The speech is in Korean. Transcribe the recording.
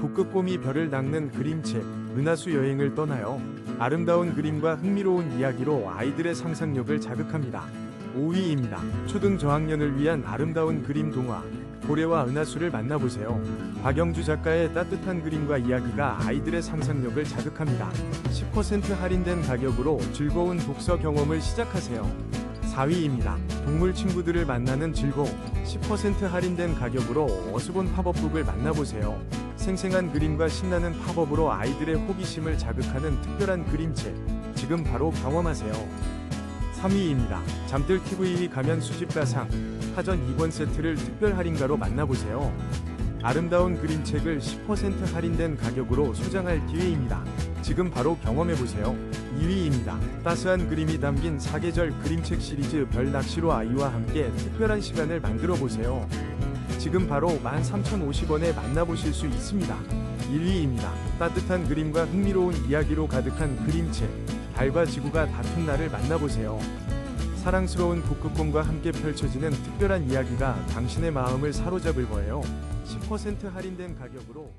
북극곰이 별을 낚는 그림책 은하수 여행을 떠나요. 아름다운 그림과 흥미로운 이야기로 아이들의 상상력을 자극합니다. 5위입니다. 초등 저학년을 위한 아름다운 그림 동화 고래와 은하수를 만나보세요. 박영주 작가의 따뜻한 그림과 이야기가 아이들의 상상력을 자극합니다. 10% 할인된 가격으로 즐거운 독서 경험을 시작하세요. 4위입니다. 동물 친구들을 만나는 즐거움. 10% 할인된 가격으로 어스본 팝업북을 만나보세요. 생생한 그림과 신나는 팝업으로 아이들의 호기심을 자극하는 특별한 그림책. 지금 바로 경험하세요. 3위입니다. 잠들 TV 가면 수집 가상. 사전 2권 세트를 특별 할인가로 만나보세요. 아름다운 그림책을 10% 할인된 가격으로 소장할 기회입니다. 지금 바로 경험해보세요. 2위입니다. 따스한 그림이 담긴 사계절 그림책 시리즈 별 낚시로 아이와 함께 특별한 시간을 만들어 보세요. 지금 바로 13,050원에 만나보실 수 있습니다. 1위입니다. 따뜻한 그림과 흥미로운 이야기로 가득한 그림책. 달과 지구가 다툰 날을 만나보세요. 사랑스러운 북극곰과 함께 펼쳐지는 특별한 이야기가 당신의 마음을 사로잡을 거예요. 10% 할인된 가격으로